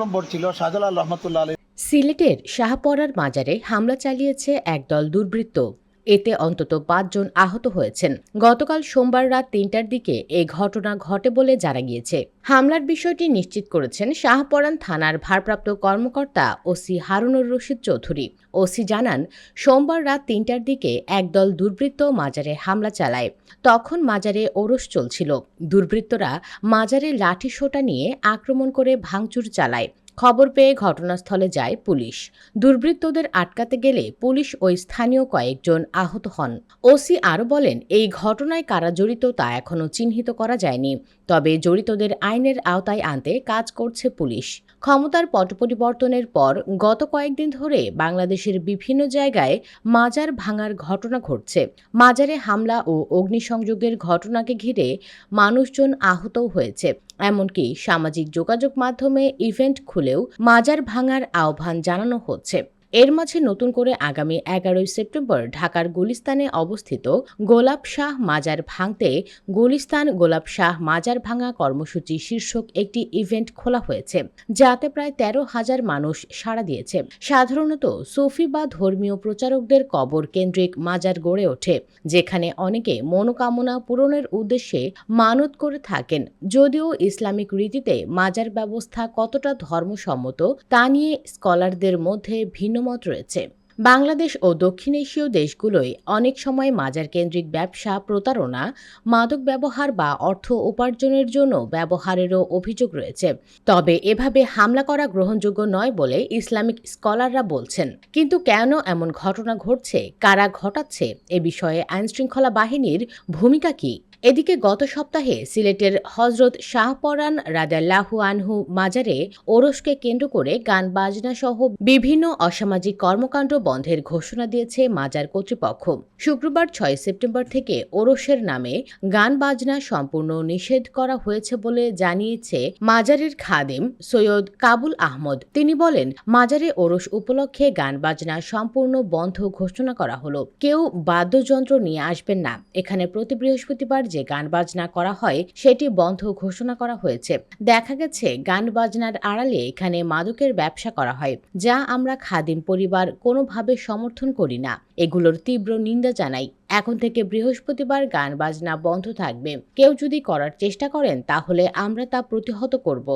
নম্বর ছিল শাহজালাল রহমতুল্লাহ আলী সিলেটের শাহপড়ার মাজারে হামলা চালিয়েছে একদল দুর্বৃত্ত। এতে অন্তত পাঁচজন আহত হয়েছেন। গতকাল সোমবার রাত তিনটার দিকে এই ঘটনা ঘটে বলে জানা গিয়েছে। হামলার বিষয়টি নিশ্চিত করেছেন শাহপরান থানার ভারপ্রাপ্ত কর্মকর্তা ওসি হারুনুর রশিদ চৌধুরী। ওসি জানান, সোমবার রাত তিনটার দিকে একদল দুর্বৃত্ত মাজারে হামলা চালায়। তখন মাজারে ওরস চলছিল। দুর্বৃত্তরা মাজারে লাঠি সোটা নিয়ে আক্রমণ করে ভাঙচুর চালায়। খবর পেয়ে ঘটনাস্থলে যায় পুলিশ। দুর্বৃত্তদের আটকাতে গেলে পুলিশ ওই স্থানীয় কয়েকজন আহত হন। ওসি আরও বলেন, এই ঘটনায় কারা জড়িত তা এখনও চিহ্নিত করা যায়নি। তবে জড়িতদের আইনের আওতায় আনতে কাজ করছে পুলিশ। ক্ষমতার পট পরিবর্তনের পর গত কয়েকদিন ধরে বাংলাদেশের বিভিন্ন জায়গায় মাজার ভাঙার ঘটনা ঘটছে। মাজারে হামলা ও অগ্নিসংযোগের ঘটনাকে ঘিরে মানুষজন আহতও হয়েছে। এমনকি সামাজিক যোগাযোগ মাধ্যমে ইভেন্ট খুলেও মাজার ভাঙার আহ্বান জানানো হচ্ছে। এর মাঝে নতুন করে আগামী এগারোই সেপ্টেম্বর ঢাকার গুলিস্তানে অবস্থিত গোলাপ শাহ মাজার ভাঙতে গুলিস্তান গোলাপ শাহ মাজার ভাঙা কর্মসূচি শীর্ষক একটি ইভেন্ট খোলা হয়েছে, যাতে প্রায় তেরো হাজার মানুষ সাড়া দিয়েছে। সাধারণত সুফি বা ধর্মীয় প্রচারকদের কবর কেন্দ্রিক মাজার গড়ে ওঠে, যেখানে অনেকে মনোকামনা পূরণের উদ্দেশ্যে মানত করে থাকেন। যদিও ইসলামিক রীতিতে মাজার ব্যবস্থা কতটা ধর্মসম্মত তা নিয়ে স্কলারদের মধ্যে ভিন্নমত রয়েছে। বাংলাদেশ ও দক্ষিণ এশীয় দেশগুলোয় অনেক সময় মাজার কেন্দ্রিক ব্যবসা, প্রতারণা, মাদক ব্যবহার বা অর্থ উপার্জনের জন্য ব্যবহারেরও অভিযোগ রয়েছে। তবে এভাবে হামলা করা গ্রহণযোগ্য নয় বলে ইসলামিক স্কলাররা বলছেন। কিন্তু কেন এমন ঘটনা ঘটছে, কারা ঘটাচ্ছে, এ বিষয়ে আইনশৃঙ্খলা বাহিনীর ভূমিকা কি? এদিকে গত সপ্তাহে সিলেটের হজরত শাহপরান রাদাল্লাহু আনহু মাজারে ওরসকে কেন্দ্র করে গান বাজনা সহ বিভিন্ন অসামাজিক কর্মকাণ্ড বন্ধের ঘোষণা দিয়েছে মাজার কর্তৃপক্ষ। শুক্রবার ছয় সেপ্টেম্বর থেকে ওরসের নামে গান বাজনা সম্পূর্ণ নিষেধ করা হয়েছে বলে জানিয়েছে মাজারের খাদেম সৈয়দ কাবুল আহমদ। তিনি বলেন, মাজারে ওরস উপলক্ষে গান বাজনা সম্পূর্ণ বন্ধ ঘোষণা করা হলো। কেউ বাদ্যযন্ত্র নিয়ে আসবেন না। এখানে প্রতি বৃহস্পতিবার যে গান বাজনা করা হয়, সেটি বন্ধ ঘোষণা করা হয়েছে। দেখা গেছে, গান বাজনার আড়ালে এখানে মাদকের ব্যবসা করা হয়, যা আমরা খাদিম পরিবার কোনোভাবে সমর্থন করি না। এগুলোর তীব্র নিন্দা জানাই। এখন থেকে বৃহস্পতিবার গান বাজনা বন্ধ থাকবে। কেউ যদি করার চেষ্টা করেন, তাহলে আমরা তা প্রতিহত করব।